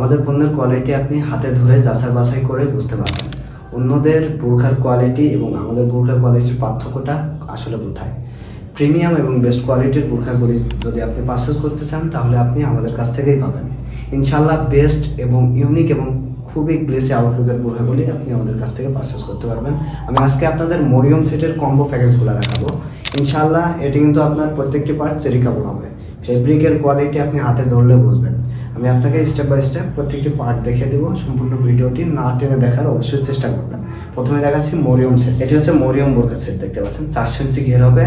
আমাদের পণ্যের কোয়ালিটি আপনি হাতে ধরে যাচাই বাছাই করে বুঝতে পারবেন। অন্যদের বোরখার কোয়ালিটি এবং আমাদের বোরখার কোয়ালিটির পার্থক্যটা আসলে কোথায়? প্রিমিয়াম এবং বেস্ট কোয়ালিটির বোরখাগুলি যদি আপনি পারচেস করতে চান, তাহলে আপনি আমাদের কাছ থেকেই পাবেন। ইনশাল্লাহ বেস্ট এবং ইউনিক এবং খুবই গ্লেসি আউটলুকের বোরখাগুলি আপনি আমাদের কাছ থেকে পারচেস করতে পারবেন। আমি আজকে আপনাদের মরিয়ম সেটের কম্বো প্যাকেজগুলো দেখাবো। ইনশাল্লাহ এটি কিন্তু আপনার প্রত্যেকটি পার্ট চেরি কাপড় হবে। ফেব্রিকের কোয়ালিটি আপনি হাতে ধরলে বুঝবেন। আমি আপনাকে স্টেপ বাই স্টেপ প্রত্যেকটি পার্ট দেখিয়ে দেবো, সম্পূর্ণ ভিডিওটি না টেনে দেখার অবশ্যই চেষ্টা করবেন। প্রথমে দেখাচ্ছি মরিয়ম সেট এটি হচ্ছে মরিয়ম বোরকা সেট দেখতে পাচ্ছেন? চারশো ইঞ্চি ঘের হবে।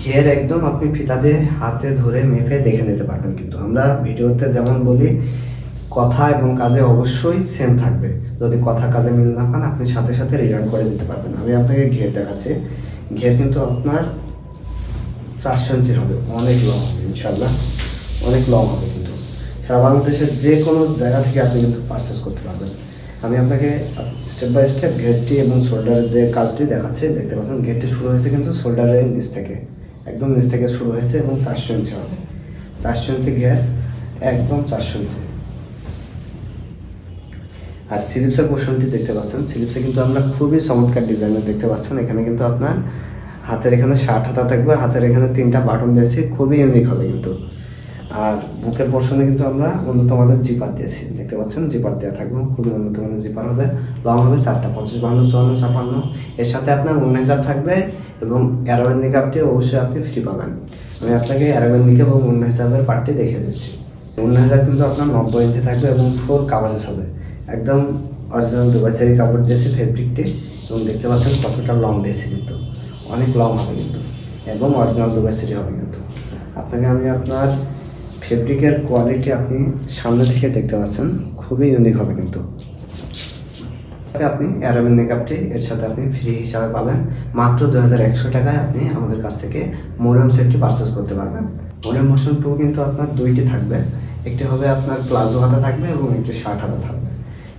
ঘের একদম আপনি ফিতা দিয়ে হাতে ধরে মেপে দেখে নিতে পারবেন কিন্তু। আমরা ভিডিওতে যেমন বলি, কথা এবং কাজে অবশ্যই সেম থাকবে। যদি কথা কাজে মিল না পান, আপনি সাথে সাথে রিটার্ন করে দিতে পারবেন। আমি আপনাকে ঘের দেখাচ্ছি। ঘের কিন্তু আপনার চারশো ইঞ্চির হবে। অনেক লং হবে ইনশাল্লাহ অনেক লং হবে সারা বাংলাদেশের যে কোনো জায়গা থেকে আপনি কিন্তু পারচেস করতে পারবেন। আমি আপনাকে স্টেপ বাই স্টেপ ঘেরটি এবং শোল্ডারের যে কাজটি দেখাচ্ছি, দেখতে পাচ্ছেন ঘেরটি শুরু হয়েছে কিন্তু শোল্ডারের নিচ থেকে, একদম নিচ থেকে শুরু হয়েছে এবং চারশো ইঞ্চি হবে। চারশো ইঞ্চি ঘের একদম চারশো ইঞ্চি আর সিলিপসের পোর্শনটি দেখতে পাচ্ছেন সিলিপসে কিন্তু আমরা খুবই চমৎকার ডিজাইনের দেখতে পাচ্ছেন। এখানে কিন্তু আপনার হাতের এখানে ষাট হাতা থাকবে, হাতের এখানে তিনটা বাটন দিয়েছি, খুবই ইউনিক হবে কিন্তু। আর বুকের পোর্শনে কিন্তু আমরা উন্নত মানের জিপার দিয়েছি। দেখতে পাচ্ছেন? জিপার দেওয়া থাকবে, খুবই উন্নত মানের জিপার হবে। লং হবে চারটা, পঞ্চাশ, বাহান্ন, চুয়ান্ন, ছাপান্ন। এর সাথে আপনার অন্য থাকবে এবং অ্যারোমেন নিকাপটি অবশ্যই আপনি ফ্রি পাবেন। আমি আপনাকে অ্যারোমেন নিকাপ এবং হিসাবের পার্টটি দেখে দিচ্ছি। হিসাব কিন্তু আপনার নব্বই ইঞ্চি থাকবে এবং ফুল কাভারেজ হবে। একদম অরিজিনাল দুবাইচারি কাপড় দিয়েছি ফেব্রিকটি এবং দেখতে পাচ্ছেন কতটা লং দিয়েছি কিন্তু। অনেক লং হবে কিন্তু। এবং অরিজিনাল দুবাইচারি হবে কিন্তু। আপনাকে আমি আপনার ফেব্রিকের কোয়ালিটি আপনি সামনে থেকে দেখতে পাচ্ছেন, খুবই ইউনিক হবে কিন্তু। আপনি অ্যারাবিন মেকআপটি এর সাথে আপনি ফ্রি হিসাবে পাবেন। মাত্র দু হাজার একশো টাকায় আপনি আমাদের কাছ থেকে মোরিয়াম সেটটি পারচেস করতে পারবেন। মোরিয়াম মোশন টু কিন্তু আপনার দুইটি থাকবে। একটি হবে আপনার প্লাজো হাতা থাকবে এবং একটি শার্ট হাতা থাকবে।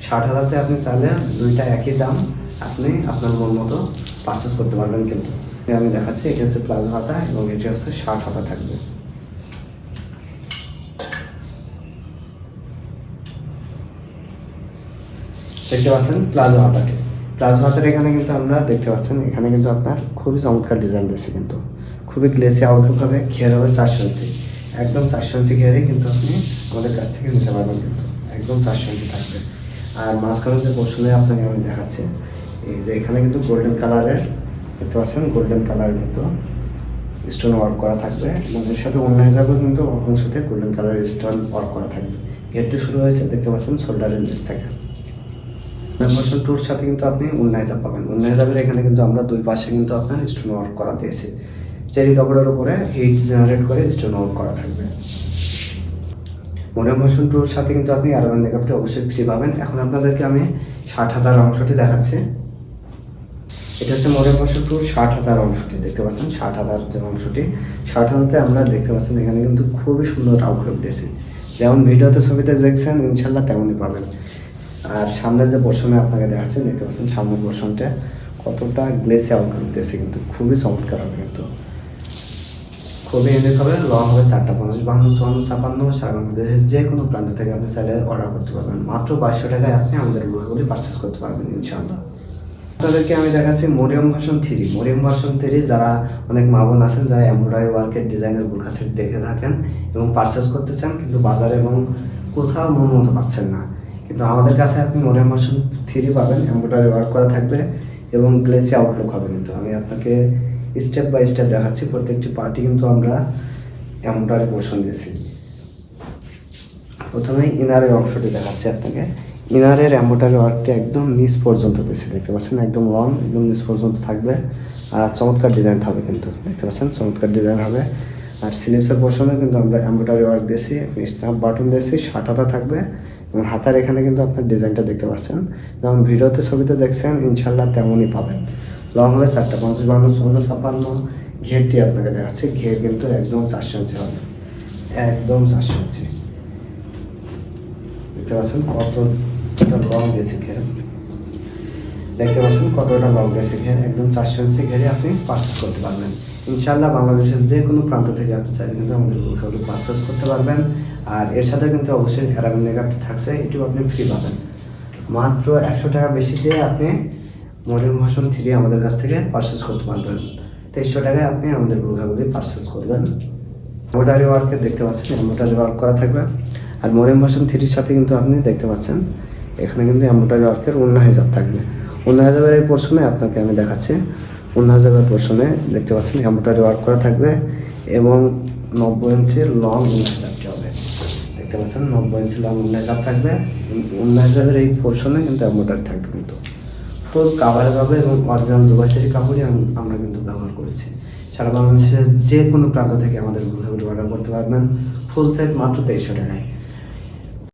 শার্ট হাতাতে আপনি চাইলে দুইটা একই দাম আপনি আপনার মন মতো পারচেস করতে পারবেন কিন্তু। আমি দেখাচ্ছি, এটি হচ্ছে প্লাজো হাতা এবং এটি হচ্ছে শার্ট হাতা থাকবে। দেখতে পাচ্ছেন প্লাজো হাতাটি। প্লাজো হাতের এখানে কিন্তু আমরা দেখতে পাচ্ছেন, এখানে কিন্তু আপনার খুবই চমৎকার ডিজাইন দিয়েছে কিন্তু। খুবই গ্লেসি আউটলুক হবে, ঘের হবে চারশো ইঞ্চি একদম চারশো ইঞ্চি ঘেরে কিন্তু আপনি আমাদের কাছ থেকে নিতে পারবেন কিন্তু। একদম চারশো ইঞ্চি থাকবে। আর মাঝখানে যে পোর্শনে আপনাকে আমি দেখাচ্ছি, এই যে এখানে কিন্তু গোল্ডেন কালারের দেখতে পাচ্ছেন গোল্ডেন কালার কিন্তু স্টোন ওয়ার্ক করা থাকবে। এবং এর সাথে অন্য হিসাবেও কিন্তু সাথে গোল্ডেন কালারের স্টোন ওয়ার্ক করা থাকবে। গেটটি শুরু হয়েছে, দেখতে পাচ্ছেন শোল্ডারের নিচ থেকে। মেম্বারশিপ টুর সাথে কিন্তু আপনি উন্না হিসাব পাবেন। উন্না হিসাবের এখানে কিন্তু আমরা দুই পাশে কিন্তু আপনার স্টোন ওয়ার্ক করা দিয়েছি। চেরি কাপড়ের উপরে হিট জেনারেট করে স্টোন ওয়ার্ক করা থাকবে। মরিয়াম ভার্সন টুর সাথে কিন্তু আপনি আরবান মেকআপটি অবশ্যই ফ্রি পাবেন। এখন আপনাদেরকে আমি ষাট হাজার অংশটি দেখাচ্ছি। এটা হচ্ছে মরিয়াম ভার্সন টুর ষাট হাজার অংশটি, দেখতে পাচ্ছেন? ষাট হাজার যে অংশটি, ষাট হাজারতে আমরা দেখতে পাচ্ছেন এখানে কিন্তু খুবই সুন্দর আউটলুক দিয়েছি। যেমন ভিডিওতে ছবিতে দেখছেন ইনশাল্লাহ তেমনই পাবেন। আর সামনে যে পোর্শনে আপনাকে দেখাচ্ছেন দেখতে পাচ্ছেন সামনের পোর্শনটা কতটা গ্লেসে আউটলুক দিয়েছে কিন্তু খুবই চমৎকার হবে কিন্তু। খুবই ইউনিক হবে লং হবে চারটা পঞ্চাশ, বাহান্ন, চুয়ান্ন, ছাপান্ন, সারা বাংলাদেশের যে কোনো প্রান্ত থেকে আপনি চাইলে অর্ডার করতে পারবেন। মাত্র বাইশশো টাকায় আপনি আমাদের বইগুলি পারচেস করতে পারবেন, ইনশাআল্লাহ। আপনাদেরকে আমি দেখাচ্ছি Maryam version three. Maryam version three যারা অনেক মা বোন আছেন, যারা এমব্রয়ডারি ওয়ার্কের ডিজাইনের বোরখা সেট দেখে থাকেন এবং পারচেস করতে চান, কিন্তু বাজারে এবং কোথাও মন মতো পাচ্ছেন না। কিন্তু আমাদের কাছে আপনি মরিয়ম ভার্সন থ্রি পাবেন এমব্রয়ডারি ওয়ার্ক করা থাকবে এবং গ্লেসি আউটলুক হবে কিন্তু। আমি আপনাকে স্টেপ বাই স্টেপ দেখাচ্ছি, প্রত্যেকটি পার্টি কিন্তু আমরা এমব্রয়ডারি পোর্শন দিয়েছি। প্রথমে ইনারের অংশটি দেখাচ্ছি আপনাকে। ইনারের এম্বোটারি ওয়ার্কটি একদম নিচ পর্যন্ত দিয়েছি, দেখতে পাচ্ছেন? একদম লং একদম নিচ পর্যন্ত থাকবে। আর চমৎকার ডিজাইন হবে কিন্তু, দেখতে পাচ্ছেন? চমৎকার ডিজাইন হবে। আর স্লিভসের পোর্শনে কিন্তু আমরা এম্বোটারি ওয়ার্ক দিয়েছি স্নাপ বাটন দিয়েছি হাতা থাকবে এবং হাতার এখানে কিন্তু আপনার ডিজাইনটা দেখতে পাচ্ছেন। যেমন ভিডিওতে ছবিতে দেখছেন ইনশাল্লাহ তেমনই পাবেন। লং হবে চারটা পঞ্চাশ বান্ন চুয়ান্ন ছাপ্পান্ন। ঘেরটি আপনাকে দেখাচ্ছে, ঘের কিন্তু একদম চারশো ইঞ্চি হবে। একদম চারশো ইঞ্চি। দেখতে পাচ্ছেন কত লং দিয়েছে ঘের। দেখতে পাচ্ছেন কতটা লং দিয়েছে ঘের একদম চারশো ইঞ্চি ঘেরে আপনি পারচেস করতে পারবেন। ইনশাল্লাহ বাংলাদেশের যে কোনো প্রান্ত থেকে আপনি চাইলে কিন্তু আমাদের বুকগুলো পারচেস করতে পারবেন। আর এর সাথে কিন্তু অবশ্যই অ্যারাবিক নেকআপটি থাকছে, এটিও আপনি ফ্রি পাবেন। মাত্র একশো টাকা বেশি দিয়ে আপনি মরিয়ম হাসান থ্রি আমাদের কাছ থেকে পারচেস করতে পারবেন। তেইশশো টাকায় আপনি আমাদের বোরখাগুলি পারচেস করবেন। এম্ব্রয়ডারি ওয়ার্কে দেখতে পাচ্ছেন এম্ব্রয়ডারি ওয়ার্ক করা থাকবে। আর মরিয়ম ভাষণ থ্রির সাথে কিন্তু আপনি দেখতে পাচ্ছেন, এখানে কিন্তু এম্ব্রয়ডারি ওয়ার্কের অন্য হিসাব থাকবে। হিজাবের এই পোর্শনে আপনাকে আমি দেখাচ্ছি। উন্না হিজাবের পোর্শনে দেখতে পাচ্ছেন এম্ব্রয়ডারি ওয়ার্ক করা থাকবে এবং নব্বই ইঞ্চির লং উন্না হিজাবটি হবে। দেখতে পাচ্ছেন নব্বই ইঞ্চি লং উন্না হিজাব থাকবে। উন্না হিজাবের এই পোর্শনে কিন্তু এম্ব্রয়ডারি থাকবে কিন্তু। ফুল কাভারেজ হবে এবং অরিজিনাল দুবাইসেরি কাপড়ই আমরা কিন্তু ব্যবহার করেছি। সারা বাংলাদেশের যে কোনো প্রান্ত থেকে আমাদেরগুলো অর্ডার করতে পারবেন। ফুল সেট মাত্র তেইশশো টাকায়।